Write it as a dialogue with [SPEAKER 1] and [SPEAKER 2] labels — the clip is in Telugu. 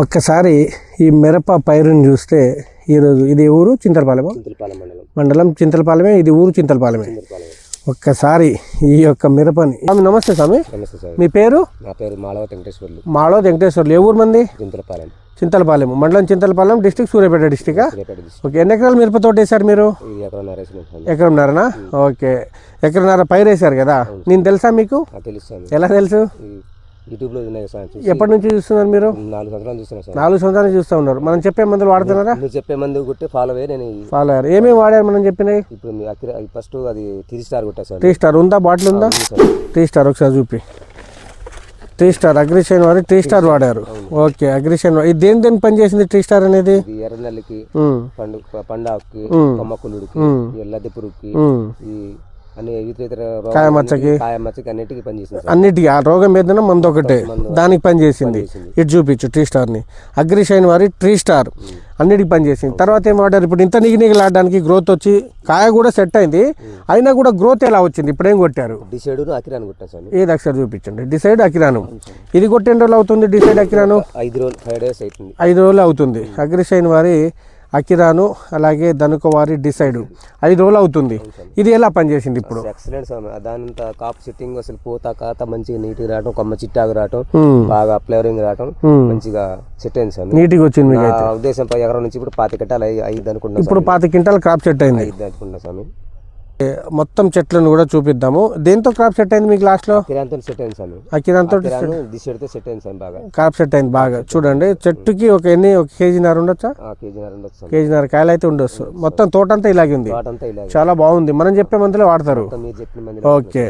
[SPEAKER 1] ఒక్కసారి ఈ మిరప పైరుని చూస్తే ఈరోజు ఇది ఊరు
[SPEAKER 2] చింతలపాలెం మండలం.
[SPEAKER 1] చింతలపాలెమే ఇది ఊరు చింతలపాలెమే.
[SPEAKER 2] చింతలపాలెం
[SPEAKER 1] ఒక్కసారి ఈ యొక్క మిరపని స్వామి నమస్తే స్వామి. మీ పేరు?
[SPEAKER 2] నా పేరు మాళవ వెంకటేశ్వర్లు.
[SPEAKER 1] వెంకటేశ్వర్లు. ఏ ఊరు మంది?
[SPEAKER 2] చింతలపాలెం.
[SPEAKER 1] చింతలపాలెం మండలం చింతలపాలెం డిస్టిక్ సూర్యాపేట డిస్టికా ఓకే ఎన్ని ఎకరాలు మిరప తోట వేశారు మీరు? ఎకరంన్నరనా ఓకే. ఎకరన్నర పైరు వేశారు కదా. నేను తెలుసా మీకు? ఎలా తెలుసు?
[SPEAKER 2] యూట్యూబ్లో చూసి
[SPEAKER 1] ఎప్పటి నుంచి చూస్తున్నారు మీరు?
[SPEAKER 2] నాలుగు సంవత్సరాలు చూస్తున్నా సార్.
[SPEAKER 1] నాలుగు సంవత్సరాలు చూస్తూ ఉన్నారు. మనం చెప్పే మందులు వాడుతున్నారా?
[SPEAKER 2] చెప్పే మంది కొట్టి ఫాలో అయ్యి నేను ఈ-
[SPEAKER 1] ఫాలో అయ్యారు. ఏమేమి వాడారు మనం చెప్పినవి?
[SPEAKER 2] ఇప్పుడు మీ ఫస్ట్ అది త్రీ స్టార్ కొట్టా సార్.
[SPEAKER 1] టీ స్టార్ ఉందా? బాటిల్ ఉందా? టీ స్టార్ ఒకసారి చూపి. టీ స్టార్ అగ్రిషన్ వారి టీ స్టార్ వాడారు. ఓకే అగ్రిషన్ వా- ఇది దేని దేని పని చేసింది టీ స్టార్ అనేది?
[SPEAKER 2] ఇది ఎర్రనల్లికి
[SPEAKER 1] ఉమ్,
[SPEAKER 2] పండు పండాకుకి కొమ్మకుళ్ళుడికి ఈ లద్దె పురుగుకి
[SPEAKER 1] ఉమ్.
[SPEAKER 2] ఈ అన్ని ఇతర ఇతర
[SPEAKER 1] కాయ మచ్చకి.
[SPEAKER 2] కాయ మచ్చకి అన్నిటికీ పనిచేసింది సార్.
[SPEAKER 1] అన్నిటికీ ఆ రోగం ఏదైనా మందు ఒకటే దానికి పని చేసింది ఇటు చూపించు టీ స్టార్ని అగ్రిషైన్ వారి ట్రీ స్టార్. అన్నిటికి పని చేసింది తర్వాత ఏం వాడారు? ఇప్పుడు ఇంత నిగి నిగలాడడానికి గ్రోత్ వచ్చి కాయ కూడా సెట్ అయింది. అయినా కూడా గ్రోత్ ఎలా వచ్చింది? ఇప్పుడు ఏం కొట్టారు?
[SPEAKER 2] డిసైడ్ అకిరాని కొట్టాను
[SPEAKER 1] ఏది ఒకసారి చూపించండి? డిసైడ్ అకిరాను. ఇది కొట్టి ఎన్ని రోజులు అవుతుంది డిసైడ్ అకిరాను?
[SPEAKER 2] ఐదు రోజులు ఫైవ్ డేస్ అవుతుంది.
[SPEAKER 1] ఐదు రోజులు అవుతుంది. అగ్రిషైన్ వారి అకిరాను అలాగే ధనుక వారి డిసైడ్ ఐదు రోజులు అవుతుంది. ఇది ఎలా పనిచేసింది ఇప్పుడు?
[SPEAKER 2] ఎక్సలెంట్ సార్ దానంతా కాపు సెట్టింగ్ అసలు పూత కాత మంచిగా నీట్గా రావటం కొమ్మ చిట్టాగా రావటం. బాగా ఫ్లేవరింగ్ రావటం. మంచిగా సెట్ అయింది సార్.
[SPEAKER 1] నీట్గా వచ్చింది
[SPEAKER 2] ఉద్దేశం ఎకరం నుంచి ఇప్పుడు పాతి కట్టాలి అయ్యింది అనుకుంటున్నా
[SPEAKER 1] ఇప్పుడు పాతి క్వింటాల్ క్రాప్ సెట్ అయింది.
[SPEAKER 2] అయ్యింది అనుకుంటున్నా స్వామి
[SPEAKER 1] మొత్తం చెట్లను కూడా చూపిద్దాము. దేంతో క్రాప్ సెట్ అయింది మీకు లాస్ట్లో
[SPEAKER 2] కిరాంతో సెట్ అయింది స్వామి
[SPEAKER 1] అకిరాన్తో
[SPEAKER 2] కిరాను దిశడితో సెట్ అయింది స్వామి బాగా.
[SPEAKER 1] క్రాప్ సెట్ అయింది బాగా. చూడండి చెట్టుకి ఒక ఎన్ని ఒక ఉండొచ్చా?
[SPEAKER 2] కేజీ ఉండొచ్చు స్వామి
[SPEAKER 1] కేజీన్నర కాయలు అయితే ఉండొచ్చు మొత్తం తోట అంతా ఇలాగే ఉంది.
[SPEAKER 2] తోటంతా
[SPEAKER 1] చాలా బాగుంది. మనం చెప్పే మందులే వాడతారు. ఓకే.